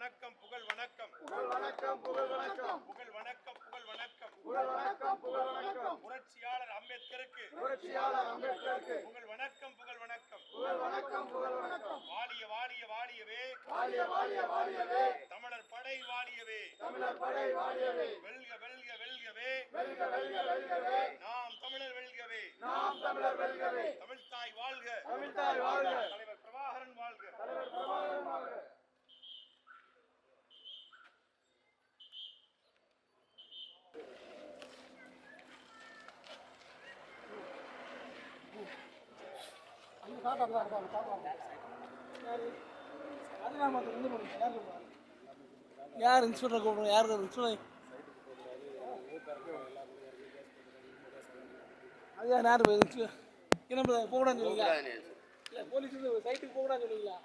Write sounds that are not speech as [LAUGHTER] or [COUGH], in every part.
வணக்கம் புகழ் வணக்கம். புகழ் வணக்கம் புகழ் வணக்கம். புகழ் வணக்கம் புகழ் வணக்கம். புகழ் வணக்கம் புகழ் வணக்கம். புரட்சியாளர் அம்பேத்கருக்கு. புரட்சியாளர் அம்பேத்கருக்கு. புகழ் வணக்கம் புகழ் வணக்கம். புகழ் வணக்கம் புகழ் வணக்கம். வாலிய வாலிய வாலியவே. வாலிய வாலிய வாலியவே. தமிழர் படை வாலியவே. தமிழர் படை வாலியவே. வெல்க வெல்க வெல்கவே. வெல்க வெல்க வெல்கவே. நாம் தமிழர் வெல்கவே. நாம் தமிழர் வெல்கவே. யார் இன்ஸ்பெக்டர் கூப்பிடுங்க யார் இன்ஸ்பெக்டர் அது யார்? இன்ஸ்பெக்டர் என்ன போகக்கூடாதுன்னு சொல்லுங்க இல்லை போலீஸ் சைட்டுக்கு போகக்கூடாதுன்னு சொன்னீங்களா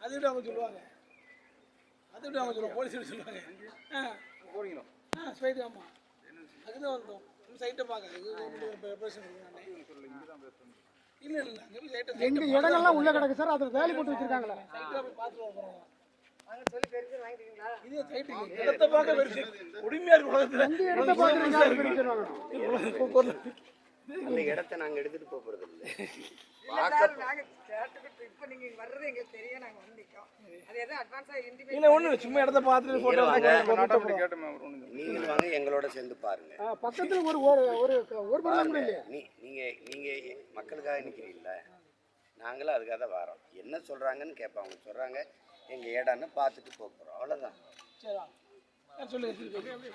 அது எப்படி அவங்க சொல்லுவாங்க. அது எப்படி அவங்க சொல்லுவாங்க. போலீஸ் சொல்லுவாங்க. ஆ. போறீங்களா ஆ சைட்டு ஆமாம் அதுதான் வந்தோம். சைட்டை பார்க்க இது பிரச்சனை எங்க இடங்கள்லாம் உள்ள கிடக்கு சார் அதுல வேலி போட்டு வச்சிருக்காங்களா. இடத்த நாங்க எடுத்துட்டு போறது இல்லை சும்மா இடத்த பார்த்துட்டு போட்டோ நீங்களும் வாங்க எங்களோட சேர்ந்து பாருங்க. பக்கத்துல ஒரு ஒரு ஒரு நீங்க நீங்க மக்களுக்காக நிக்கிறீங்கள நாங்களும் அதுக்காக தான் வரோம். என்ன சொல்றாங்கன்னு கேட்பாங்க சொல்றாங்க எங்க ஏடான்னு பார்த்துட்டு போறோம். அவ்வளவுதான். சொல்லுங்க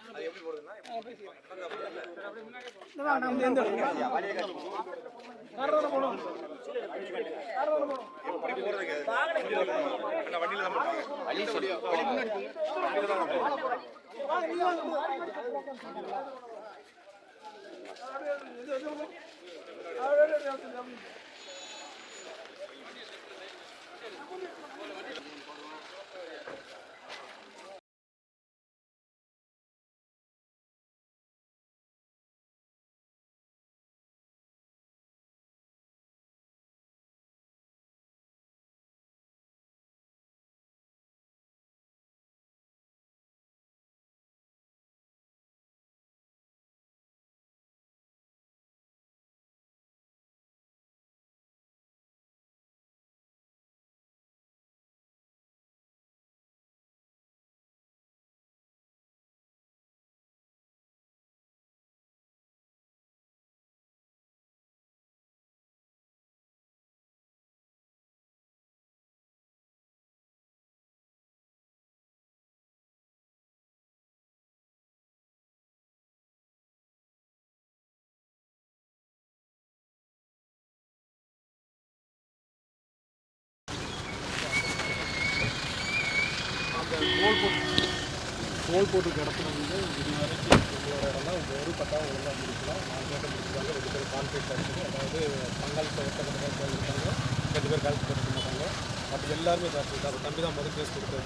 தோல் போட்டு தோல் வந்து இது வரைக்கும் உங்களோட இடம்லாம் ஒரு பட்டா ஒழுங்காக முடிக்கலாம் நான் கேட்ட முடிச்சாங்க ரெண்டு பேரும் கான்ட்ராக்ட் ஆகிடுச்சு அதாவது பங்காளித்த ஒருத்தங்க இருக்காங்க. ரெண்டு பேர் கால்ஸ் போட்டு மாட்டாங்க. அப்படி எல்லாருமே காசு அப்போ தம்பி தான் முதல் கேஸ் கொடுத்தாரு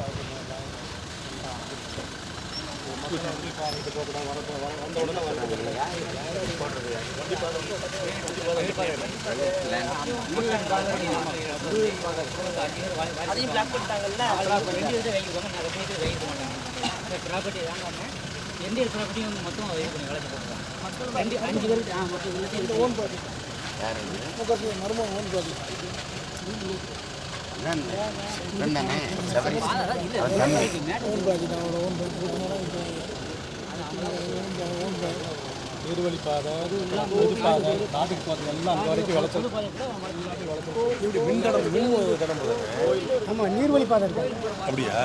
அவங்க அதையும் பிளாக் பண்ணிட்டாங்கல்ல ரெண்டு. இதை வாங்காமல் எந்த ப்ராப்பர்ட்டியும் வந்து மொத்தம் இது? பண்ணி வளர்த்து போடுறாங்க மக்கள் ரெண்டு அஞ்சு பேருக்கு மொத்தம் ஓன் ப்ராப்பர்ட்டி மருமகன் ஓன் ப்ராப்பர்ட்டி நீர்வழி பாதை பொது பாதை நாட்டுக்கு போகிறது எல்லாம் அங்கே வரைக்கும் விளைச்சல் இப்படி மின் தடம் மின் தடம் ஆமா நீர்வழி பாதை இருக்கு. அப்படியா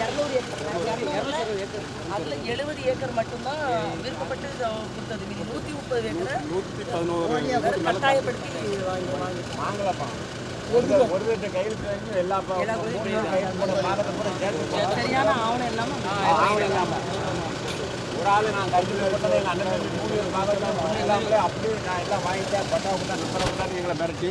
இரநூறு ஏக்கர் அதில் எழுபது ஏக்கர் மட்டும்தான் விருப்பப்பட்டு கொடுத்தது. மீதி நூற்றி முப்பது ஏக்கரை கட்டாயப்படுத்தி வாங்கி வாங்கி. எல்லா கோயிலும் சரியான ஆவணம் இல்லாமல் ஒரு ஆள் நான் கையில் போட்டதை எங்கள் அண்ணன் மூணு பேர் அப்படியே நான் எல்லாம் வாங்கிட்டேன். பட்டா விட்டா நம்பரை விட்டான்னு எங்களை மிரட்டி.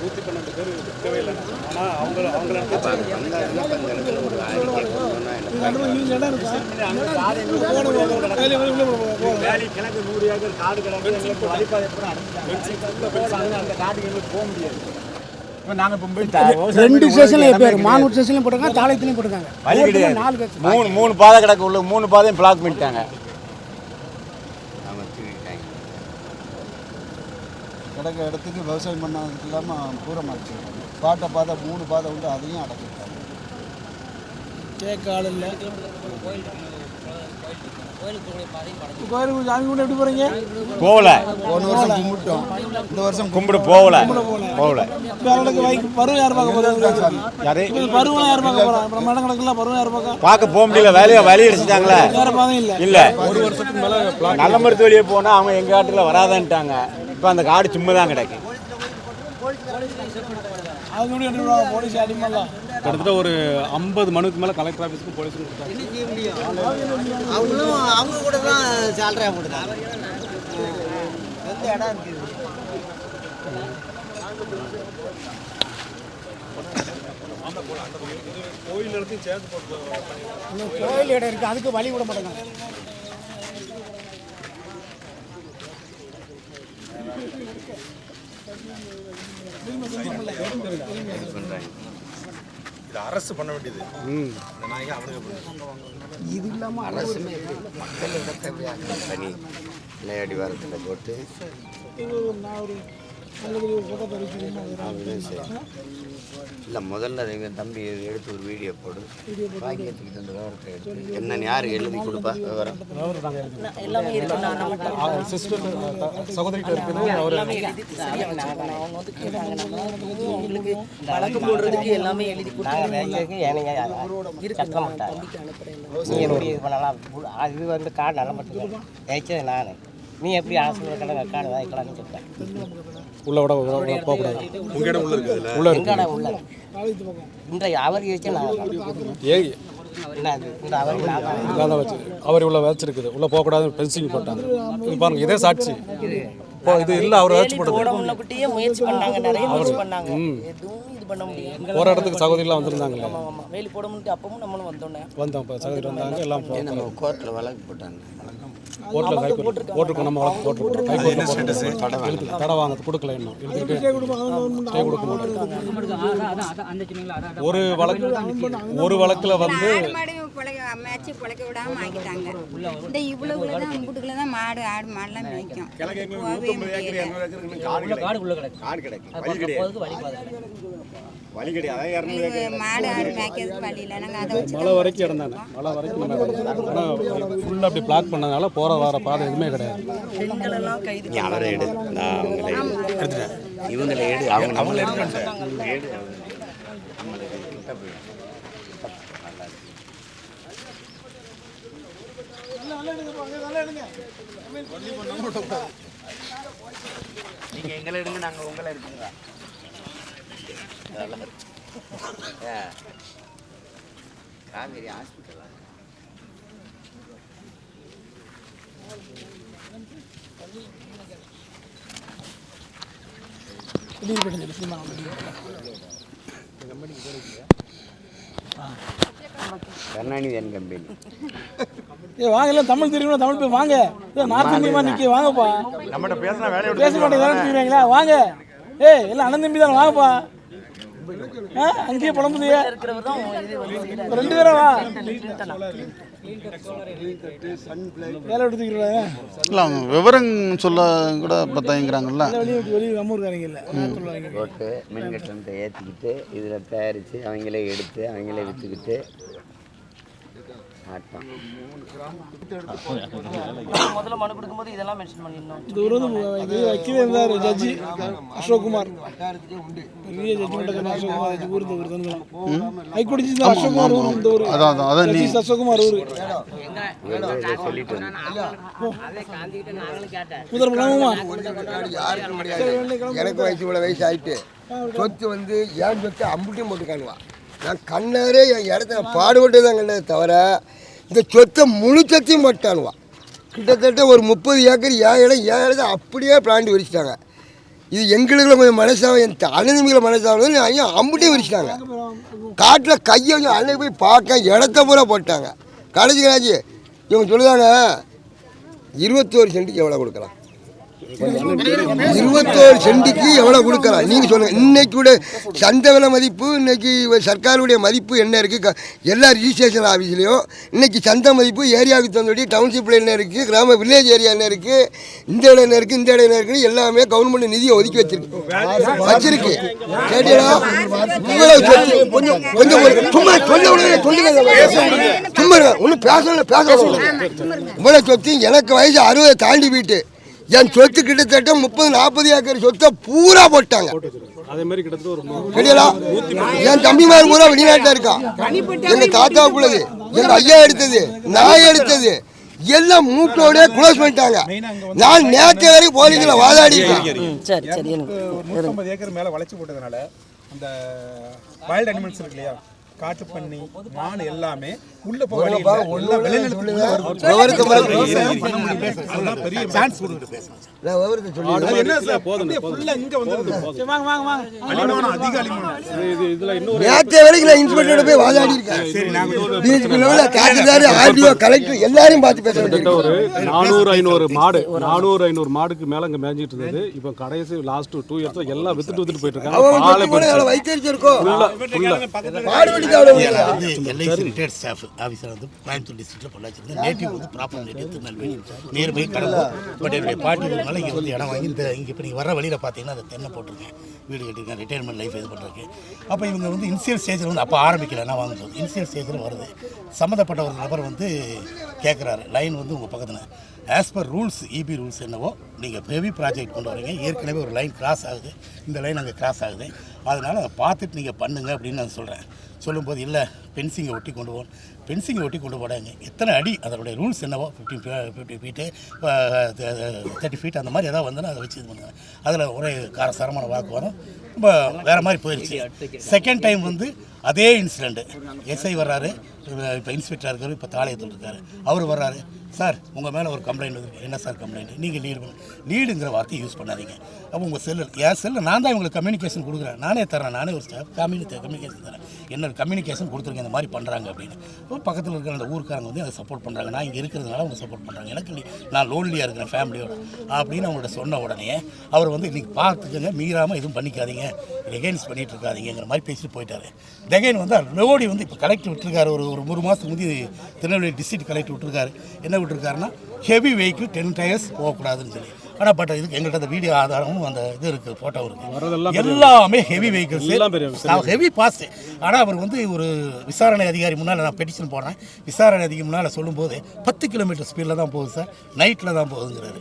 நூற்றி பன்னெண்டு பேர் இருக்கவே இல்லை. ஆனால் அவங்க அவங்கள வேலி கிழக்கு நூறு ஏக்கர் காடு கிடக்கு. வழிபாதை அடைச்சிட்டாங்க அந்த காட்டுக்கு எங்களுக்கு போக முடியாது. ரெண்டு ஸ்டேஷன்ல பேர் மானூர் ஸ்டேஷன்லையும் போட்டிருக்காங்க தாளையத்துலையும் போட்டிருக்காங்க மூணு மூணு பாதை கிடக்கு உள்ள மூணு பாதையும் பிளாக் பண்ணிட்டாங்க அவன் தூக்கிட்டாங்க கிடக்க இடத்துக்கு விவசாயம் பண்ணதுக்கு இல்லாமல் பூரம் அடைச்சிருக்காங்க பாட்டை பாதை மூணு பாதை உண்டு அதையும் அடைச்சிருக்காங்க கேட்க ஆள் இல்லை. கோயில் கோயிலுக்கு சாமி எப்படி போகிறீங்க போகல. போன வருஷம் கும்பிட்டோம். இந்த வருஷம் கும்பிடு போகல. போகல. இப்போ அவளுக்கு வைக்கு பருவம் யார் பார்க்க போகிறாங்க யாரு? இப்போ பருவம் யார் பார்க்க போகிறாங்க அப்புறம் மடம் கணக்கில் பருவம் யார் பார்க்க? பார்க்க போக முடியல. வேலையை வழி அடிச்சிட்டாங்களே. வேறு பாதையும் இல்லை. இல்ல. ஒரு வருஷத்துக்கு மேல நல்ல மருத்துவ வழியே போனா அவங்க எங்க காட்டுல வராதன்ட்டாங்க. இப்ப அந்த காடு சும்மா தான் கிடக்கு. அவங்க எப்படி கண்டுபிடிவாங்க போலீஸ் அடிமெல்லாம் கிட்டத்தட்ட ஒரு ஐம்பது மனுக்கு மேலே கலெக்டர் ஆஃபீஸுக்கு போலீஸுக்கு அவங்களும் அவங்க கூட தான் சேலரியாக போட்டுருக்காங்க எந்த இடம் இருக்குது கோயில் இடத்தையும் சேர்த்து போட்டு இன்னும் கோயில் இடம் இருக்குது அதுக்கு வழி விட மாட்டாங்க இது அரசு பண்ண வேண்டியது. இது இல்லாமல் அரசுமே மக்கள் இடத்தை விளையாடி வாரத்தில் போட்டு. இல்லை முதல்ல எங்கள் தம்பி எடுத்து ஒரு வீடியோ போடு. பாக்கியத்துக்கு இந்த விவரத்தை எடுத்து. என்னன்னு யார் எழுதி கொடுப்பா? விவரம்? வழக்கு போடுறதுக்கு எல்லாமே எழுதி இது பண்ணலாம்? புல்- அது வந்து காடு நல்ல மட்டும் ஜெயிச்சது நான். நீ எப்படி ஆசிரியர் கடை காடு வாங்கிக்கலாம்னு சொல்லிட்டேன் உள்ள விட போகக்கூடாது உங்க இடம் உள்ள இருக்குதுல்ல உள்ள இருக்கு. உள்ள இன்றைய அவர் ஜெயிச்சு நான் ஏய் என்ன அது? இந்த அவர் வச்சு. அவர் உள்ள வச்சிருக்குது. உள்ள போகக்கூடாதுன்னு பென்சிங் போட்டாங்க. இது பாருங்க இதே சாட்சி. இப்போ இது இல்லை அவர் வச்சு போட்டது. முயற்சி பண்ணாங்க நிறைய முயற்சி பண்ணாங்க. எதுவும் இது பண்ண முடியல. போகிற இடத்துக்கு சகோதரிலாம் ஆமா வேலி போட முடியும் அப்பவும் நம்மளும் வந்தோன்னே. வந்தோம் இப்போ சகோதரி வந்தாங்க எல்லாம் போ- நம்ம கோர்ட்டில் வழக்கு போட்டாங்க. கோர்ட்டில் கை போட்டிருக்கோம் நம்ம வழக்கு போட்டிருக்கோம். தடை வாங்க. கொடுக்கல இன்னும். எழுதிட்டு ஸ்டே கொடுக்க மாட்டோம். அந்த சின்னங்களா ஒரு வழக்கு ஒரு வழக்கில் வந்து பிழைக்க மேய்ச்சி பிழைக்க விடாம ஆக்கிட்டாங்க இந்த இவ்வளவுல தான் அம்புட்டுக்குள்ள தான் மாடு ஆடு மாடுலாம் மேய்க்கும் போகவே முடியல காடு உள்ள கிடக்கு காடு கிடக்கு அது வழி பக்கம் கிடையாது போறதுக்கு வழி பாதை வழி கிடையாது அதான் இரநூறு இது மாடு ஆடு மேய்க்கிறதுக்கு வழி இல்லை நாங்கள் அதை வச்சு மழை வரைக்கும் இடம் தானே மழை வரைக்கும் நம்ம இடம் ஆனால் ஃபுல்லாக அப்படி பிளாக் பண்ணதுனால போகிற வர பாதை எதுவுமே கிடையாது பெண்கள் எல்லாம் கைது நீ அவரை எடு நான் அவங்களை எடுத்துட்டேன் இவங்களை எடு அவங்க அவங்கள எடுத்துட்டேன் எடு நம்மளுக்கு கிட்ட போயிடும் நல்லா இருக்கு நீங்க எங்களை எடுங்க நாங்க உங்களை. ஏ, காவேரி ஹாஸ்பிட்டலா? வெளியே போயிட்டு சினிமா கருணாநிதியன் கம்பெனி. ஏ வாங்க எல்லாம் தமிழ் தெரியுமா? தமிழ் போய் வாங்க. ஏ நார்த் இந்தியமா நிக்க வாங்கப்பா. நம்மகிட்ட பேசினா வேலையை பேச மாட்டேங்க வேலை செய்வீங்களா வாங்க. ஏய் எல்லாம் அண்ணன் தம்பி தான் வாங்கப்பா. ஆ அங்கேயே புலம்புதியா. ரெண்டு பேரும் வா இல்லை அவங்க விவரம் சொல்ல கூட சொல்லுவாங்க போட்டு மின்கட்டணத்தை ஏற்றிக்கிட்டு இதில் தயாரித்து அவங்களே எடுத்து அவங்களே விற்றுக்கிட்டு [LAUGHS] முதல்ல மனு கொடுக்கும்போது இதெல்லாம் மென்ஷன் இது இருந்தார் ஜட்ஜி அசோக் குமார் பெரிய ஜட்ஜ்மெண்ட் அசோக் குமார் ஊர் ஊர் தான் ஹைகோர்ட் ஜட்ஜி தான் அசோக் குமார் ஊர் இந்த ஊர். அதான் அதான் நீ ஜஸ்டிஸ் அசோக் குமார் ஊர் எனக்கு வயசு இவ்வளோ வயசு ஆயிட்டு. சொத்து வந்து ஏன் சொத்து அம்புட்டையும் போட்டுக்கானுவா நான் கண்ணாரே என் இடத்த பாடுபட்டு தான் கண்டது தவிர இந்த சொத்தை முழு சொத்தையும் போட்டானுவான் கிட்டத்தட்ட ஒரு முப்பது ஏக்கர் ஏன் இடம் ஏன் இடத்த அப்படியே பிளான்ட் விரிச்சிட்டாங்க. இது எங்களுக்கு கொஞ்சம் மனசாக என் அண்ணனுமிகளை மனசாக ஐயா அம்புட்டையும் விரிச்சிட்டாங்க. காட்டில் கையை கொஞ்சம் அன்னைக்கு போய் பார்க்க இடத்த பூரா போட்டாங்க. கடைசி கடைசி இவங்க சொல்லுதாங்க இருபத்தோரு சென்ட்டுக்கு எவ்வளோ கொடுக்கலாம்? இருபத்தோரு சென்ட்டுக்கு எவ்வளோ கொடுக்கலாம்? நீங்கள் சொல்லுங்கள் இன்னைக்கு கூட சந்தை விலை மதிப்பு இன்னைக்கு சர்க்காருடைய மதிப்பு என்ன இருக்குது எல்லா ரிஜிஸ்ட்ரேஷன் ஆஃபீஸ்லேயும் இன்னைக்கு சந்தை மதிப்பு ஏரியாவுக்கு தந்தபடி டவுன்ஷிப்பில் என்ன இருக்குது கிராம வில்லேஜ் ஏரியா என்ன இருக்குது இந்த இடம் என்ன இருக்குது இந்த இடம் என்ன இருக்குன்னு எல்லாமே கவர்மெண்ட் நிதியை ஒதுக்கி வச்சிருக்கு. வச்சிருக்கு. கேட்டீங்களா? இவ்வளவு கொஞ்சம் கொஞ்சம் சும்மா சொல்ல விடுங்க சொல்லுங்க. சும்மா ஒன்றும் பேசல பேச இவ்வளோ சொத்து எனக்கு வயசு அறுபதை தாண்டி போயிட்டு. என் சொத்து கிட்டத்தட்ட முப்பது நாற்பது ஏக்கர் சொத்தை பூரா போட்டாங்க. மாதிரி என் தம்பிமார் பூரா வெளிநாட்டில் இருக்கான் எங்க தாத்தா உள்ளது எங்க ஐயா எடுத்தது நான் எடுத்தது எல்லாம் மூட்டோட க்ளோஸ் பண்ணிட்டாங்க. நான் நேற்று வரைக்கும் போலீஸ்ல வாதாடி ஏக்கர் மேலே வளைச்சி போட்டதுனால அந்த வைல்ட் அனிமல்ஸ் இருக்கு இல்லையா? காட்டு பண்ணி மான் எல்லாமே உள்ள போக பெரிய சான்ஸ் எல்லாரையும் பார்த்து பேச ஒரு நானூறு ஐநூறு மாடு நானூறு ஐநூறு மாடுக்கு மேல இங்க மேய்ஞ்சிட்டு இருந்தது. இப்போ கடைசி லாஸ்ட் டூ இயர்ஸ்ல எல்லாம் வித்துட்டு வித்துட்டு போயிட்டு இருக்காங்க. அவங்க ஆஃபீஸர் வந்து கோயம்புத்தூர் டிஸ்ட்ரிக்ட்டில் பொள்ளாச்சி இருந்து நேட்டிவ் வந்து proper native Tirunelveli near by Cuddalore. But என்னுடைய பாட்டி வீடுனால இங்கே வந்து இடம் வாங்கி இந்த இங்கே இப்போ நீங்கள் வர வழியில் பார்த்தீங்கன்னா அந்த தென்னை போட்டிருக்கேன். வீடு கட்டியிருக்கேன். ரிட்டையர்மெண்ட் லைஃப் இது பண்ணுறதுக்கு அப்போ இவங்க வந்து இனிஷியல் ஸ்டேஜில் வந்து அப்போ ஆரம்பிக்கல நான் வாங்கும்போது இனிஷியல் ஸ்டேஜில் வருது. சம்மந்தப்பட்ட ஒரு நபர் வந்து கேட்குறாரு. லைன் வந்து உங்கள் பக்கத்தில். As per rules EB rules என்னவோ நீங்கள் ஹெவி ப்ராஜெக்ட் கொண்டு வரீங்க. ஏற்கனவே ஒரு லைன் கிராஸ் ஆகுது. இந்த லைன் அங்கே கிராஸ் ஆகுது. அதனால் அதை பார்த்துட்டு நீங்கள் பண்ணுங்க அப்படின்னு நான் சொல்கிறேன் சொல்லும்போது இல்லை பென்சிங்கை ஒட்டி கொண்டு போகணும் பென்சிங்கை ஒட்டி கொண்டு போடாங்க எத்தனை அடி அதனுடைய ரூல்ஸ் என்னவோ fifteen fifty feet thirty feet அந்த மாதிரி ஏதாவது வந்தோன்னா அதை வச்சு இது பண்ணுங்க. அதில் ஒரே காரசாரமான வாக்குவாதம் ரொம்ப வேறு மாதிரி போயிடுச்சு செகண்ட் டைம் வந்து அதே இன்சிடெண்ட்டு எஸ்ஐ வர்றாரு. இப்போ இன்ஸ்பெக்டராக இருக்காரு இப்போ தாளையத்தில் இருக்காரு அவர் வர்றாரு. சார் உங்கள் மேலே ஒரு கம்ப்ளைண்ட் வந்து என்ன சார் கம்ப்ளைண்ட் நீங்கள் லீடு பண்ண லீடுங்கிற வார்த்தையை யூஸ் பண்ணாதீங்க. அப்போ உங்கள் செல்லில் என் செல்லு நான் தான் இவங்களுக்கு கம்யூனிகேஷன் கொடுக்குறேன். நானே தரேன் நானே ஒரு ஸ்டாஃப் கம்யூனி கம்யூனிகேஷன் தரேன் என்ன கம்யூனிகேஷன் கொடுத்துருங்க இந்த மாதிரி பண்ணுறாங்க அப்படின்னு. இப்போ பக்கத்தில் இருக்கிற அந்த ஊருக்காரங்க வந்து அதை சப்போர்ட் பண்ணுறாங்க நான் இங்கே இருக்கிறதுனால அவங்க சப்போர்ட் பண்ணுறாங்க எனக்கு நான் லோன்லியாக இருக்கிறேன் ஃபேமிலியோட அப்படின்னு அவங்கள்ட்ட சொன்ன உடனே அவர் வந்து இன்றைக்கி பார்த்துக்கங்க. மீறாமல் எதுவும் பண்ணிக்காதீங்க. எகெயின்ஸ் பண்ணிகிட்டு இருக்காதீங்கிற மாதிரி பேசிட்டு போயிட்டாரு. தெகைன் வந்து லோடி வந்து இப்போ கலெக்டர் விட்டுருக்காரு. ஒரு ஒரு மூணு மாதத்துக்கு முந்தி திருநெல்வேலி டிஸ்ட்ரிக்ட் கலெக்டர் விட்டுருக்காரு. என்ன விட்டுருக்காருன்னா ஹெவி வெஹிக்கிள் டென் டயர்ஸ் போகக்கூடாதுன்னு சொல்லி. ஆனால் பட் இதுக்கு எங்கள்கிட்ட அந்த வீடியோ ஆதாரமும் அந்த இது இருக்குது ஃபோட்டோ இருக்குது எல்லாமே ஹெவி வெஹிக்கிள்ஸ் விஷயம். ஹெவி பாஸ்ட் ஆனால் அவர் வந்து ஒரு விசாரணை அதிகாரி முன்னால் நான் பெட்டிஷன் போடுறேன். விசாரணை அதிகாரி முன்னால் சொல்லும்போது பத்து கிலோமீட்டர் ஸ்பீடில் தான் போகுது சார் நைட்டில் தான் போகுதுங்கிறாரு.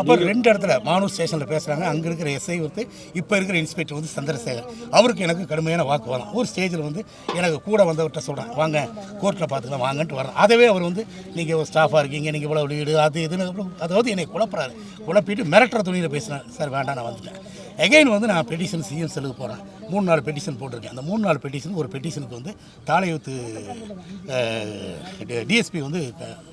அப்போ ரெண்டு இடத்துல மானூர் ஸ்டேஷனில் பேசுகிறாங்க அங்கே இருக்கிற எஸ்ஐ வந்து இப்போ இருக்கிற இன்ஸ்பெக்டர் வந்து சந்திரசேகர். அவருக்கு எனக்கு கடுமையான வாக்குவாதம். ஒரு ஸ்டேஜில் வந்து எனக்கு கூட வந்தவர்கிட்ட சொல்கிறேன் வாங்க கோர்ட்டில் பார்த்துக்கலாம் வாங்கன்ட்டு வரேன் அதவே அவர் வந்து நீங்கள் ஒரு ஸ்டாஃபாக இருக்கீங்க நீங்கள் இவ்வளோ வீடு அது இதுன்னு அப்புறம் அதாவது என்னை குழப்புறாரு. குழப்பிட்டு மிரட்டுற துணியில் பேசுகிறேன் சார் வேண்டாம் நான் வந்துட்டேன். எகைன் வந்து நான் பெட்டிஷன் சிஎம் செல்லுக்கு போகிறேன் மூணு நாலு பெட்டிஷன் போட்டிருக்கேன். அந்த மூணு நாலு பெட்டிஷன் ஒரு பெட்டிஷனுக்கு வந்து தாளையூத்து டிஎஸ்பி வந்து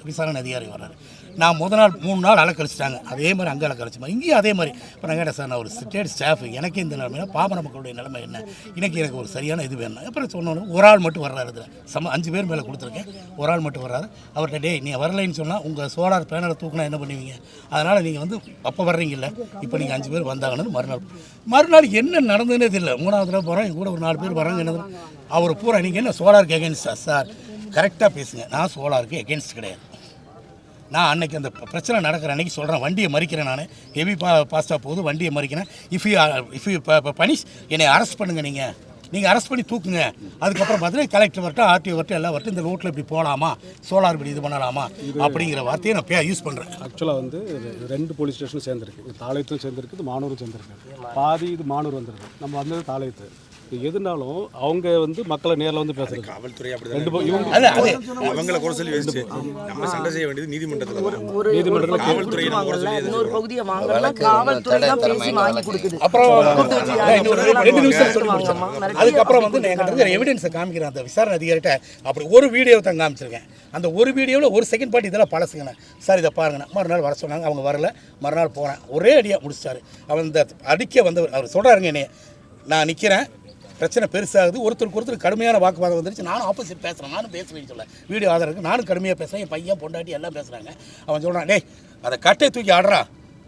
விசாரணை அதிகாரி வர்றாரு. நான் முத நாள் மூணு நாள் அலக்கழிச்சிட்டாங்க அதே மாதிரி அங்கே அலக்கழிச்சு இங்கேயும் அதே மாதிரி. இப்போ நான் கேட்டேன் சார் நான் ஒரு ஸ்டேட் ஸ்டாஃப் எனக்கு இந்த நிலைமைனா பாமர மக்களுடைய நிலைமை என்ன? இன்னைக்கு எனக்கு ஒரு சரியான இது வேணும். அப்புறம் சொன்னோன்னே ஒரு ஆள் மட்டும் வர்றாரு இதில். சம அஞ்சு பேர் மேலே கொடுத்துருக்கேன். ஒரு ஆள் மட்டும் வர்றாரு. அவர்கிட்ட டேய் நீ வரலைன்னு சொன்னால் உங்கள் சோலார் பேனலை தூக்குனா என்ன பண்ணுவீங்க? அதனால் நீங்கள் வந்து அப்போ வர்றீங்கல்ல. இப்போ நீங்கள் அஞ்சு பேர் வந்தாங்கன்னு மறுநாள் மறுநாள் என்ன நடந்ததுன்னே தெரியல. மூணாவது தடவை போகிறோம் என் கூட ஒரு நாலு பேர் வராங்க என்ன அவர் பூரா நீங்கள் என்ன சோலாருக்கு எகென்ஸ்டா சார் கரெக்டாக பேசுங்க. நான் சோலாருக்கு எகென்ஸ்ட் கிடையாது. நான் அன்னைக்கு அந்த பிரச்சனை நடக்கிற அன்னைக்கு சொல்கிறேன் வண்டியை மறிக்கிறேன் நான். ஹெவி பா பாஸ்டாக போகுது. வண்டியை மறிக்கிறேன். If you if you punish என்னை அரெஸ்ட் பண்ணுங்கள் நீங்கள் நீங்கள் அரெஸ்ட் பண்ணி தூக்குங்க. அதுக்கப்புறம் பார்த்தீங்கன்னா கலெக்டர் வரட்டும் ஆர்டிஓ வரட்டும் எல்லாம் வரட்டும் இந்த ரோட்டில் இப்படி போகலாமா சோலார் இப்படி இது பண்ணலாமா? அப்படிங்கிற வார்த்தையை நான் பே யூஸ் பண்ணுறேன் ஆக்சுவலாக வந்து ரெண்டு போலீஸ் ஸ்டேஷனும் சேர்ந்துருக்கு. தாளையத்தும் சேர்ந்துருக்கு இது மானூரும் சேர்ந்துருக்கு. பாதி இது மானூர் வந்துருக்கு நம்ம வந்தது தாளையத்து. எதுனாலும் அவங்க வந்து மக்களை நேரில் வந்து பேசுறது. காவல்துறை அப்படி ரெண்டு அவங்கள குறை சொல்லி வச்சு நம்ம சண்டை செய்ய வேண்டியது நீதிமன்றத்தில் நீதிமன்றத்துல சொல்லி இன்னொரு பகுதியை வாங்கலாம் காவல்துறை தான் பேசி வாங்கி கொடுக்குது. அப்புறம் ரெண்டு- நிமிஷம் சொல்லி அதுக்கப்புறம் வந்து நான் எவிடன்ஸை காமிக்கிறேன் அந்த விசாரணை அதிகாரிட்ட அப்படி ஒரு வீடியோ தான் காமிச்சிருக்கேன். அந்த ஒரு வீடியோவில் ஒரு செகண்ட் பார்ட் இதெல்லாம் பழசுங்கண்ணே சார் இதை பாருங்கண்ணே மறுநாள் வர சொன்னாங்க. அவங்க வரல. மறுநாள் போனேன் ஒரே அடியாக முடிச்சிட்டாரு அவன் இந்த அடிக்க வந்தவர் அவர் சொல்கிறாருங்க என்னைய. நான் நிற்கிறேன் பிரச்சனை பெருசாகுது. ஒருத்தருக்கு ஒருத்தர் கடுமையான வாக்குவாதம் வந்துருச்சு. நானும் ஆப்போசிட் பேசுகிறேன் நானும் பேசுவேன்னு சொல்ல வீடியோ ஆதாரம் நானும் கடுமையாக பேசுகிறேன் என் பையன் பொண்டாட்டி எல்லாம் பேசுகிறாங்க அவன் சொல்கிறான் டேய் அதை கட்டை தூக்கி ஆடுறா.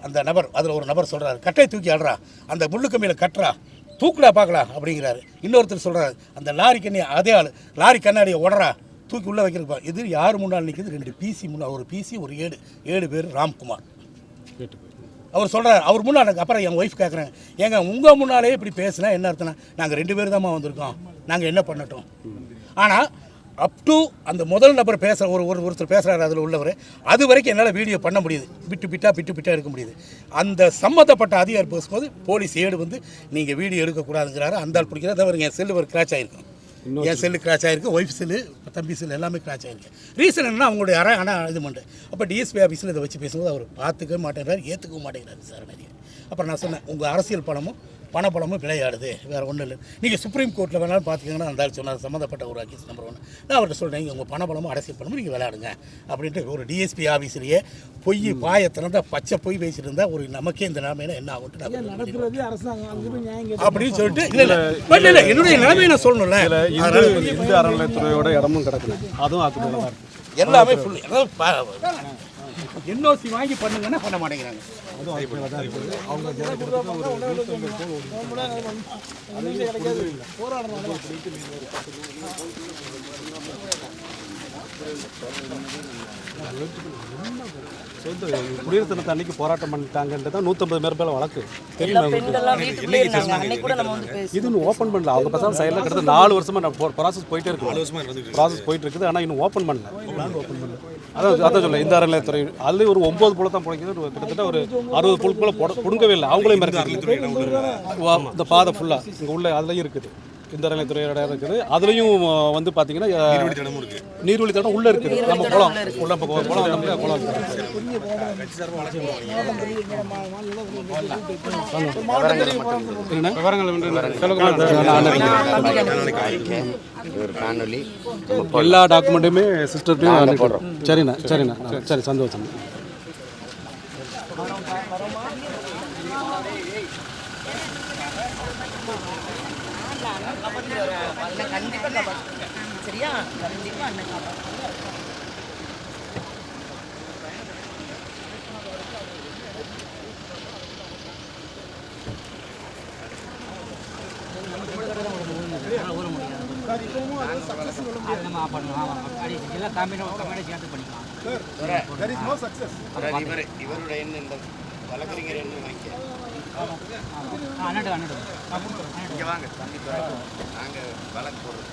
அந்த நபர் அதில் ஒரு நபர் சொல்கிறாரு கட்டை தூக்கி ஆடுறா. அந்த முள்ளு கம்மியில் கட்டுறா. தூக்குடா பார்க்கலாம் அப்படிங்கிறாரு. இன்னொருத்தர் சொல்கிறாரு அந்த லாரி கண்ணி அதே ஆள் லாரி கண்ணாடியை உடறா தூக்கி உள்ளே வைக்கிறப்பா இது யார் முன்னால் நிற்கிது ரெண்டு பிசி முன்னால் ஒரு பிசி ஒரு ஏடு. ஏழு பேர் ராம்குமார். அவர் சொல்கிறார் அவர் முன்னால் அப்புறம் என் ஒய்ஃப் கேட்குறேன் ஏங்க உங்கள் முன்னாலே இப்படி பேசுனா என்ன அர்த்தம்னா நாங்கள் ரெண்டு பேர் தாம்மா வந்திருக்கோம். நாங்கள் என்ன பண்ணட்டும்? ஆனால் அப் டு அந்த முதல் நபர் பேசுகிற ஒரு ஒரு ஒருத்தர் பேசுகிறாரு அதில் உள்ளவர் அது வரைக்கும் என்னால் வீடியோ பண்ண முடியுது. பிட்டு பிட்டா பிட்டு பிட்டா எடுக்க முடியுது. அந்த சம்மந்தப்பட்ட அதிகாரி பேசும்போது போலீஸ் ஏடு வந்து நீங்கள் வீடியோ எடுக்கக்கூடாதுங்கிறாரு. அந்த ஆள் பிடிக்கிறார் தவிர என் செல்லு ஒரு கிராச் ஆகிருக்கும் என் செல்லு. கிராச் ஆயிருக்கு? ஒய்ஃப் செல்லு தம்பி செல்லு எல்லாமே கிராச் ஆயிருக்கு. ரீசன் என்ன அவங்களுடைய அரை ஆனால் இது பண்ணு அப்போ டிஎஸ்பி ஆஃபீஸில் இதை வச்சு பேசும்போது அவர் பார்த்துக்கவே மாட்டேங்கிறார் ஏற்றுக்கவும் மாட்டேங்கிறார் சார் நிறைய அப்புறம் நான் சொன்னேன் உங்கள் அரசியல் பணமும் பணப்பணமும் விளையாடுது. வேறு ஒன்றும் இல்லை. நீங்கள் சுப்ரீம் கோர்ட்டில் வேணாலும் பார்த்துக்கங்கன்னா அந்த சொன்னார் சம்மந்தப்பட்ட ஒரு அக்கீஸ் நம்பர் ஒன்று நான் அவர்கிட்ட சொல்கிறேன் உங்கள் பணப்பணமும் அரசியல் பணமும் நீங்கள் விளையாடுங்க. அப்படின்ட்டு ஒரு டிஎஸ்பி ஆஃபீஸ்லேயே பொய் பாயை திறந்தா பச்சை பொய் பேசிட்டு இருந்தா ஒரு நமக்கே இந்த நிலைமையில என்ன கேட்டு அப்படின்னு சொல்லிட்டு இல்லை இல்லை. இல்லை என்னுடைய நிலைமையை நான் சொல்லணும்ல. இந்து அறநிலையத்துறையோட இடமும் கிடக்குது. அதுவும் எல்லாமே ஃபுல் என்ஓசி வாங்கி பண்ணுங்கன்னா பண்ண மாட்டேங்கிறாங்க. குடியரசு தினத்தை அன்னைக்கு போராட்டம் பண்ணிட்டாங்கன்றது தான் நூற்றம்பது பேர் மேலே வழக்கு. தெரியும் இது இன்னும் ஓப்பன் பண்ணல. அவங்க பசங்க சைடில் கிட்ட நாலு வருஷமா நான் ப்ராசஸ் போயிட்டே இருக்கு ப்ராசஸ் போயிட்டு இருக்குது. ஆனால் இன்னும் ஓப்பன் பண்ணல. ஓப்பன் பண்ணல. அதான் அதான் சொல்ல இந்த அறநிலையத்துறை. அதுலேயும் ஒரு ஒம்பது புல தான் பிடிக்குது ஒரு கிட்டத்தட்ட ஒரு அறுபது புல் போல போட பிடுங்கவே இல்லை. அவங்களே மிரட்டி இந்த பாதை ஃபுல்லாக இங்கே உள்ள அதுலேயும் இருக்குது. இடம் இருக்குது. அதுலேயும் வந்து பார்த்தீங்கன்னா நீர்வழி தடம் உள்ளே இருக்குது. நம்ம குளம். உள்ள பக்கம் குளம் மாதிரி குளம் எல்லா டாக்குமெண்ட்டுமே சிஸ்டர்ட்டையும் போடுறோம் சரிண்ணா சரிண்ணா சரி சந்தோஷம். கண்டிப்பாக காப்பாற்றுங்க சரியா? கண்டிப்பாக அண்ணன் காப்பாற்றுங்க இவருடைய எண்ணம் இந்த வழக்கறிஞர் எண்ணம் வாங்கிக்க. இங்கே வாங்க. தம்பி நாங்கள் வழக்கு போடுறோம்.